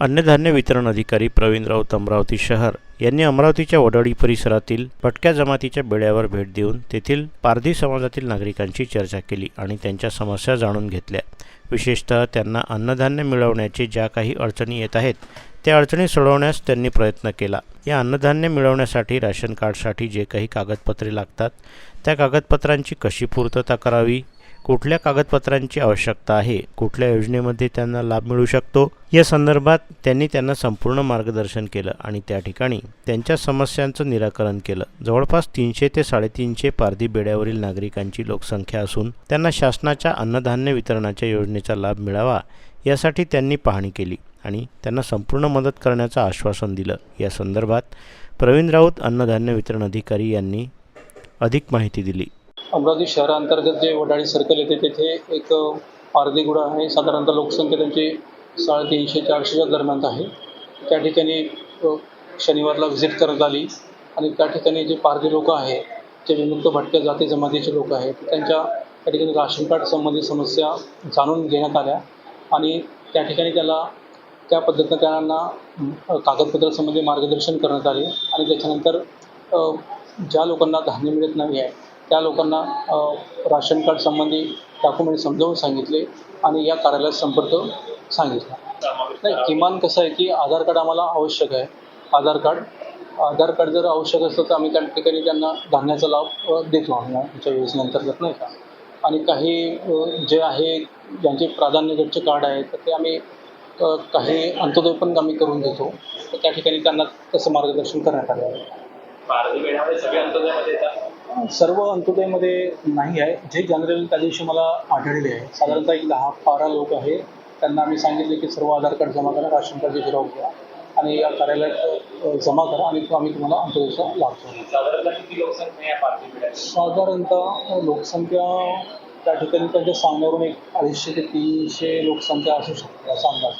अन्नधान्य वितरण अधिकारी प्रवीण राऊत अमरावती शहर यांनी अमरावतीच्या वडाळी परिसरातील भटक्या जमातीच्या बेड्यावर भेट देऊन तेथील पारधी समाजातील नागरिकांची चर्चा केली आणि त्यांच्या समस्या जाणून घेतल्या. विशेषतः त्यांना अन्नधान्य मिळवण्याचे ज्या काही अडचणी येत आहेत त्या अडचणी सोडवण्यास त्यांनी प्रयत्न केला. या अन्नधान्य मिळवण्यासाठी राशन कार्डसाठी जे काही कागदपत्रे लागतात त्या कागदपत्रांची कशी पूर्तता करावी? कुठल्या कागदपत्रांची आवश्यकता आहे? कुठल्या योजनेमध्ये त्यांना लाभ मिळू शकतो? या संदर्भात त्यांनी त्यांना संपूर्ण मार्गदर्शन केलं आणि त्या ठिकाणी त्यांच्या समस्यांचं निराकरण केलं. जवळपास तीनशे ते साडेतीनशे पारधी बेड्यावरील नागरिकांची लोकसंख्या असून त्यांना शासनाच्या अन्नधान्य वितरणाच्या योजनेचा लाभ मिळावा यासाठी त्यांनी पाहणी केली आणि त्यांना संपूर्ण मदत करण्याचं आश्वासन दिलं. या संदर्भात प्रवीण राऊत अन्नधान्य वितरण अधिकारी यांनी अधिक माहिती दिली. अमरावती शहरांतर्गत जे वडाळी सर्कल येते तेथे एक पारदीगुडा आहे. साधारणतः लोकसंख्या त्यांची साडेतीनशे चारशेच्या दरम्यान आहे. त्या ठिकाणी शनिवारला व्हिजिट करण्यात आली आणि त्या ठिकाणी जे पारधी लोक आहे जे विमुक्त भटक्या जाती जमातीचे लोक आहेत त्यांच्या त्या ठिकाणी राशन कार्ड संबंधित समस्या जाणून घेण्यात आल्या आणि त्या ठिकाणी त्याला त्या पद्धतीनं त्यांना कागदपत्रासंबंधी मार्गदर्शन करण्यात आले आणि त्याच्यानंतर ज्या लोकांना धान्य मिळत नाही आहे त्या लोकांना राशन कार्ड संबंधी डॉक्युमेंट समजावून सांगितले आणि या कार्यालयात संपर्क सांगितला. नाही किमान कसं आहे की आधार कार्ड आम्हाला आवश्यक आहे. आधार कार्ड आधार कार्ड जर आवश्यक असलं तर आम्ही त्या ठिकाणी त्यांना धान्याचा लाभ देतो आम्ही आमच्या योजनेअंतर्गत नाही का? आणि काही जे आहे ज्यांचे प्राधान्य गटचे कार्ड आहे तर ते आम्ही काही अंत्योदय पण आम्ही करून देतो. तर त्या ठिकाणी त्यांना तसं मार्गदर्शन करण्यात आलं आहे. सर्व अंत्योदयमध्ये नाही आहे. जे जनरल त्या दिवशी मला आढळले आहे. साधारणतः एक दहा बारा लोक आहे. त्यांना आम्ही सांगितले की सर्व आधार कार्ड जमा करा राशन कार्डचे झेरॉक्स घ्या आणि या कार्यालयात जमा करा आणि तो आम्ही तुम्हाला अंत्योदयचा लाभ साधारणतः साधारणतः लोकसंख्या त्या ठिकाणी त्यांच्या सांगण्यावरून एक अडीचशे ते तीनशे लोकसंख्या असू शकते असा अंदाज